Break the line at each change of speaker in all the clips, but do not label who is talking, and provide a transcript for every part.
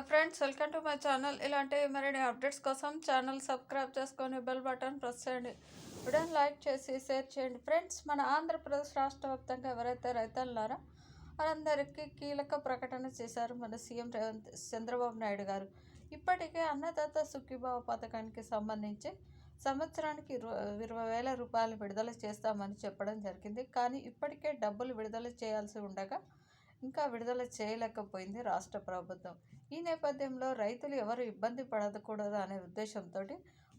Friends welcome to my channel ఇలాంటి మరిన్ని updates కోసం ఛానల్ సబ్స్క్రైబ్ చేసుకొని బెల్ బటన్ ప్రెస్ చేయండి. వీడియో లైక్ చేసి షేర్ చేయండి. ఫ్రెండ్స్ మన ఆంధ్రప్రదేశ్ రాష్ట్ర వ్యాప్తంగా ఎవరైతే రైతులున్నారో వారందరికీ కీలక ప్రకటన చేశారు మన సీఎం రేవంత్ చంద్రబాబు నాయుడు గారు. ఇప్పటికే అన్నదాత సుఖీభావ పథకానికి సంబంధించి సంవత్సరానికి ఇరవై ఇరవై వేల రూపాయలు విడుదల చేస్తామని చెప్పడం జరిగింది. కానీ ఇప్పటికే డబ్బులు విడుదల చేయాల్సి ఉండగా ఇంకా విడుదల చేయలేకపోయింది రాష్ట్ర ప్రభుత్వం. ఈ నేపథ్యంలో రైతులు ఎవరు ఇబ్బంది పడకూడదు అనే ఉద్దేశంతో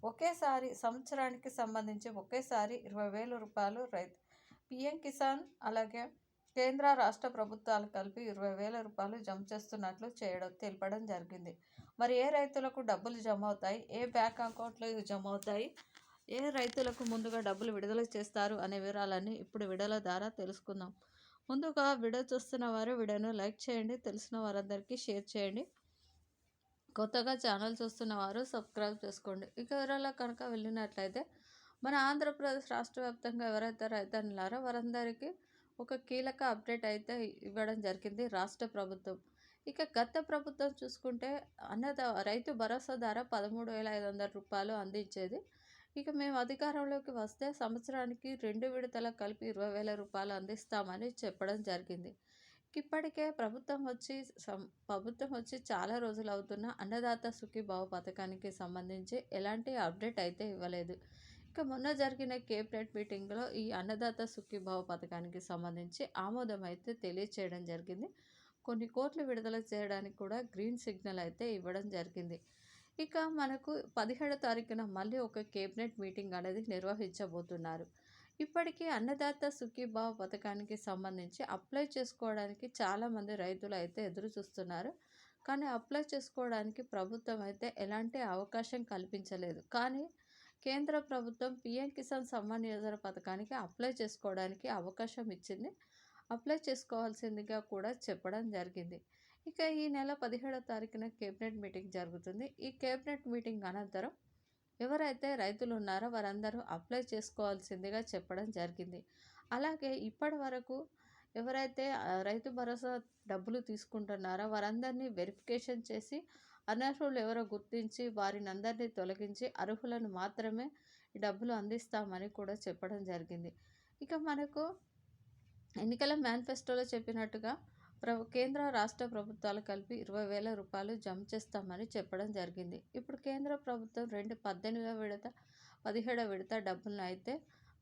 ఒకేసారి సంవత్సరానికి సంబంధించి ఒకేసారి ఇరవై వేల రూపాయలు రైతు పిఎం కిసాన్ అలాగే కేంద్ర రాష్ట్ర ప్రభుత్వాలు కలిపి ఇరవై వేల రూపాయలు జమ చేస్తున్నట్లు చేయడం తెలపడం జరిగింది. మరి ఏ రైతులకు డబ్బులు జమ అవుతాయి ఏ బ్యాంక్ అకౌంట్లో జమ అవుతాయి ఏ రైతులకు ముందుగా డబ్బులు విడుదల చేస్తారు? అనే వివరాలన్నీ ఇప్పుడు విడుదల ద్వారా తెలుసుకుందాం. ముందుగా వీడియో చూస్తున్న వారు వీడియోను లైక్ చేయండి తెలిసిన వారందరికీ షేర్ చేయండి. కొత్తగా ఛానల్ చూస్తున్న వారు సబ్స్క్రైబ్ చేసుకోండి. ఇక వివరాల కనుక వెళ్ళినట్లయితే మన ఆంధ్రప్రదేశ్ రాష్ట్ర వ్యాప్తంగా ఎవరైతే రైతన్నులారో వారందరికీ ఒక కీలక అప్డేట్ అయితే ఇవ్వడం జరిగింది రాష్ట్ర ప్రభుత్వం. ఇక గత ప్రభుత్వం చూసుకుంటే అన్నద రైతు భరోసా ధర పదమూడు వేల ఐదు వందల రూపాయలు అందించేది. ఇక మేము అధికారంలోకి వస్తే సంవత్సరానికి రెండు విడతల కలిపి ఇరవై వేల రూపాయలు అందిస్తామని చెప్పడం జరిగింది. ఇప్పటికే ప్రభుత్వం వచ్చి ప్రభుత్వం వచ్చి చాలా రోజులు అవుతున్న అన్నదాత సుఖీభావ పథకానికి సంబంధించి ఎలాంటి అప్డేట్ అయితే ఇవ్వలేదు. ఇక మొన్న జరిగిన కేబినెట్ మీటింగ్లో ఈ అన్నదాత సుఖీభావ పథకానికి సంబంధించి ఆమోదం అయితే తెలియచేయడం జరిగింది. కొన్ని కోట్లు విడుదల చేయడానికి కూడా గ్రీన్ సిగ్నల్ అయితే ఇవ్వడం జరిగింది. ఇక మనకు పదిహేడో తారీఖున మళ్ళీ ఒక కేబినెట్ మీటింగ్ అనేది నిర్వహించబోతున్నారు. ఇప్పటికీ అన్నదాత సుఖీభావ పథకానికి సంబంధించి అప్లై చేసుకోవడానికి చాలామంది రైతులు అయితే ఎదురు చూస్తున్నారు. కానీ అప్లై చేసుకోవడానికి ప్రభుత్వం అయితే ఎలాంటి అవకాశం కల్పించలేదు. కానీ కేంద్ర ప్రభుత్వం పిఎం కిసాన్ సమ్మాన్ యోజన పథకానికి అప్లై చేసుకోవడానికి అవకాశం ఇచ్చింది. అప్లై చేసుకోవాల్సిందిగా కూడా చెప్పడం జరిగింది. ఇక ఈ నెల పదిహేడో తారీఖున కేబినెట్ మీటింగ్ జరుగుతుంది. ఈ కేబినెట్ మీటింగ్ అనంతరం ఎవరైతే రైతులు ఉన్నారో వారందరూ అప్లై చేసుకోవాల్సిందిగా చెప్పడం జరిగింది. అలాగే ఇప్పటి వరకు ఎవరైతే రైతు భరోసా డబ్బులు తీసుకుంటున్నారో వారందరినీ వెరిఫికేషన్ చేసి అనర్హులు ఎవరో గుర్తించి వారిని అందరినీ తొలగించి అర్హులను మాత్రమే డబ్బులు అందిస్తామని కూడా చెప్పడం జరిగింది. ఇక మనకు ఎన్నికల మేనిఫెస్టోలో చెప్పినట్టుగా ప్రభు కేంద్ర రాష్ట్ర ప్రభుత్వాలు కలిపి ఇరవై వేల రూపాయలు జమ చేస్తామని చెప్పడం జరిగింది. ఇప్పుడు కేంద్ర ప్రభుత్వం రెండు పద్దెనిమిదవ విడత పదిహేడవ విడత డబ్బులను అయితే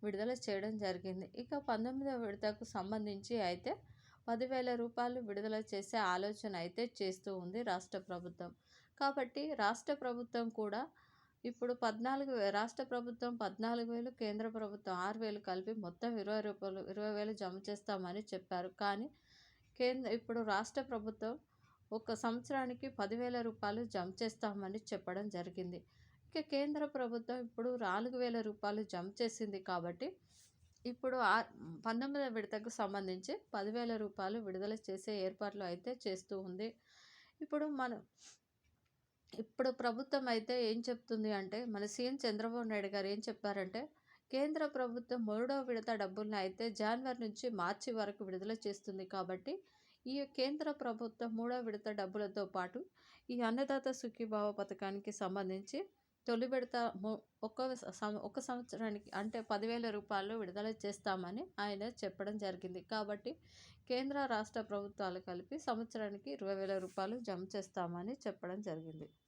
విడుదల చేయడం జరిగింది. ఇక పంతొమ్మిదవ విడతకు సంబంధించి అయితే పదివేల రూపాయలు విడుదల చేసే ఆలోచన అయితే చేస్తూ ఉంది రాష్ట్ర ప్రభుత్వం. కాబట్టి రాష్ట్ర ప్రభుత్వం కూడా ఇప్పుడు పద్నాలుగు రాష్ట్ర ప్రభుత్వం పద్నాలుగు వేలు కేంద్ర ప్రభుత్వం ఆరు వేలు కలిపి మొత్తం ఇరవై రూపాయలు ఇరవై వేలు జమ చేస్తామని చెప్పారు. కానీ కేంద్ర ఇప్పుడు రాష్ట్ర ప్రభుత్వం ఒక సంవత్సరానికి పదివేల రూపాయలు జమ చేస్తామని చెప్పడం జరిగింది. ఇక కేంద్ర ప్రభుత్వం ఇప్పుడు నాలుగు వేల రూపాయలు జమ చేసింది కాబట్టి ఇప్పుడు ఆ పంతొమ్మిదవ విడతకు సంబంధించి పదివేల రూపాయలు విడుదల చేసే ఏర్పాట్లు అయితే చేస్తూ ఉంది. ఇప్పుడు మనం ఇప్పుడు ప్రభుత్వం అయితే ఏం చెప్తుంది అంటే మన సీఎం చంద్రబాబు నాయుడు గారు ఏం చెప్పారంటే కేంద్ర ప్రభుత్వం మూడో విడత డబ్బులను అయితే జనవరి నుంచి మార్చి వరకు విడుదల చేస్తుంది కాబట్టి ఈ కేంద్ర ప్రభుత్వం మూడో విడత డబ్బులతో పాటు ఈ అన్నదాత సుఖీభావ పథకానికి సంబంధించి తొలి విడత ఒక ఒక సంవత్సరానికి అంటే పదివేల రూపాయలు విడుదల చేస్తామని ఆయన చెప్పడం జరిగింది. కాబట్టి కేంద్ర రాష్ట్ర ప్రభుత్వాలు కలిపి సంవత్సరానికి ఇరవై వేల రూపాయలు జమ చేస్తామని చెప్పడం జరిగింది.